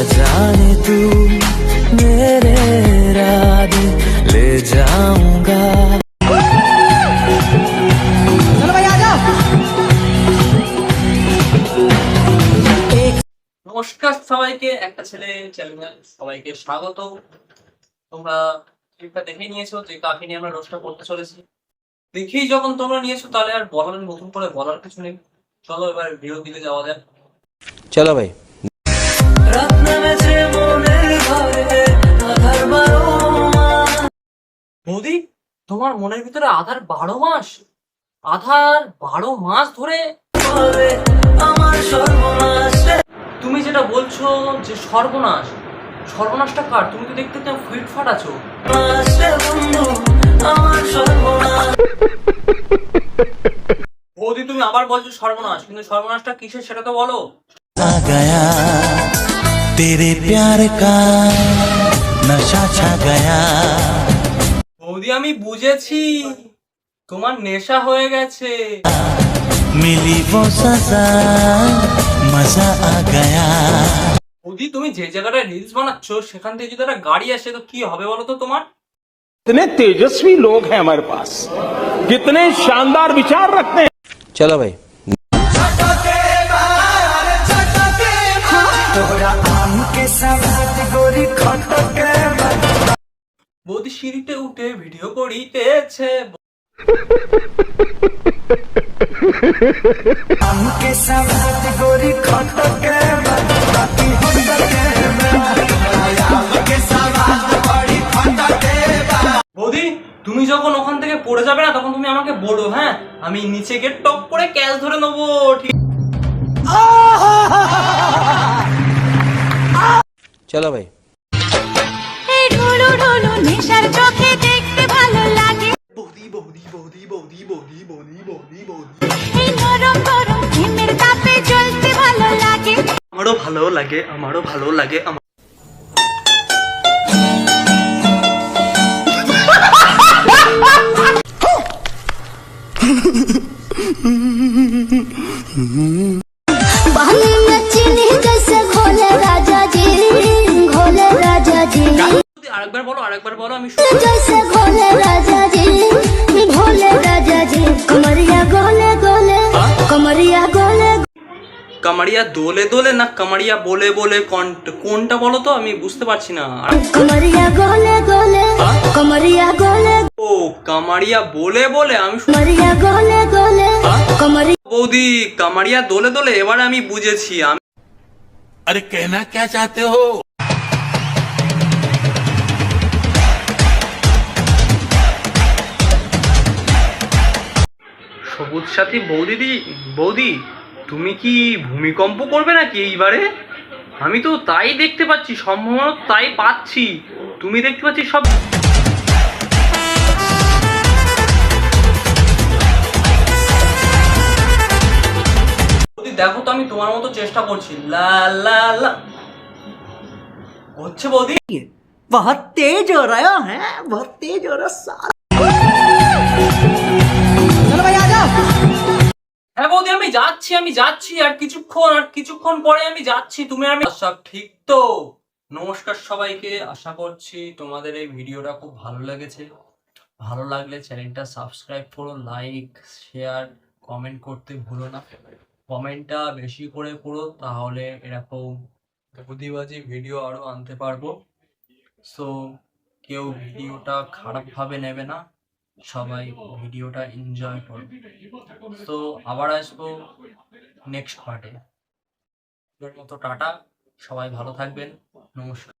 जाने तू मेरे इरादे ले जाऊंगा নমস্কার সবাইকে একটা ছেলে চ্যানেলে সবাইকে স্বাগত তোমরা ক্লিপটা দেখে নিয়েছো যে কাকে নিয়ে আমরা রোস্টটা করতে চলেছি দেখেই যখন তোমরা নিয়েছো তাহলে আর বলার নতুন করে বলার কিছু নেই চলো এবার ভিডিও দিকে যাওয়া যাক চলো ভাই মোদি, তোমার মনের ভিতরে আধার বারো মাস? আধার বারো মাস ধরে তুমি যেটা বলছো যে সর্বনাশ, সর্বনাশটা কার? তুমি তো দেখতে চাও ফিটফাট আছো। বৌদি তুমি আবার বলছো সর্বনাশ, কিন্তু সর্বনাশটা কিসের সেটা তো বলো। তেরে প্যার কা, নশা ছা গয়া। আমি বুঝেছি তোমার নেশা হয়ে গেছে मिली वो सजा मजा आ गया বৌদি তুমি যে জায়গাটায় রিলস বানাচ্ছ সেখান থেকে যদি একটা গাড়ি আসে তো কি হবে বলো তো তোমার कितने तेजस्वी लोग हैं हमारे पास कितने शानदार विचार रखते हैं চলো ভাই বৌদি সিঁড়িতে উঠে ভিডিও করিতেছে। বৌদি তুমি যখন ওখান থেকে পড়ে যাবে না তখন তুমি আমাকে বলো হ্যাঁ? আমি নিচে গিয়ে টপ করে ক্যাচ ধরে নেব ঠিক। চলো ভাই। নেশার চোখে দেখতে ভালো লাগে। বৌদি বৌদি বৌদি বৌদি বৌদি বৌদি বৌদি বৌদি। এই নরম গরম প্রেমের তাপে জ্বলতে ভালো লাগে। আমারও ভালো লাগে আমারও ভালো লাগে আমার पानी একবার বলো আর একবার বলো আমি হ্যাঁ? কামারিয়া দোলে দোলে না কামারিয়া বলে বলে কোনটা বলো তো? আমি বুঝতে পারছি না। হ্যাঁ? ও কামারিয়া বলে বলে আমি হ্যাঁ? বৌদি কামারিয়া দোলে দোলে এবার আমি বুঝেছি আমি আরে কেনা কে চাতে হো? সবুজ সাথী বৌদিদি বৌদি তুমি কি ভূমিকম্প করবে নাকি এইবারে আমি তো তাই দেখতে পাচ্ছি সম্ভবত তাই পাচ্ছি তুমি দেখতে পাচ্ছি সব বৌদি দেখো তো আমি তোমার মতো চেষ্টা করছি লা লা লা হচ্ছে বৌদি बहुत तेज हो रहा है बहुत तेज हो रहा साला चलो भाई आ जाओ হ্যাঁ বৌদি, আমি যাচ্ছি আমি যাচ্ছি, আর কিছুক্ষণ আর কিছুক্ষণ পরে আমি যাচ্ছি। তুমি আমি সব ঠিক তো? নমস্কার সবাইকে, আশা করছি তোমাদের এই ভিডিওটা খুব ভালো লেগেছে। ভালো লাগলে চ্যানেলটা সাবস্ক্রাইব করো, লাইক, শেয়ার, কমেন্ট করতে ভুলো না। কমেন্টটা বেশি করে করো, তাহলে এরকম বুদ্ধিবাজি ভিডিও আরও আনতে পারব। সো কেউ ভিডিওটা খারাপভাবে নেবে না। সবাই ভিডিওটা এনজয় করবে তো আবার আসব নেক্সট পার্টে মতো, টাটা। সবাই ভালো থাকবেন। নমস্কার।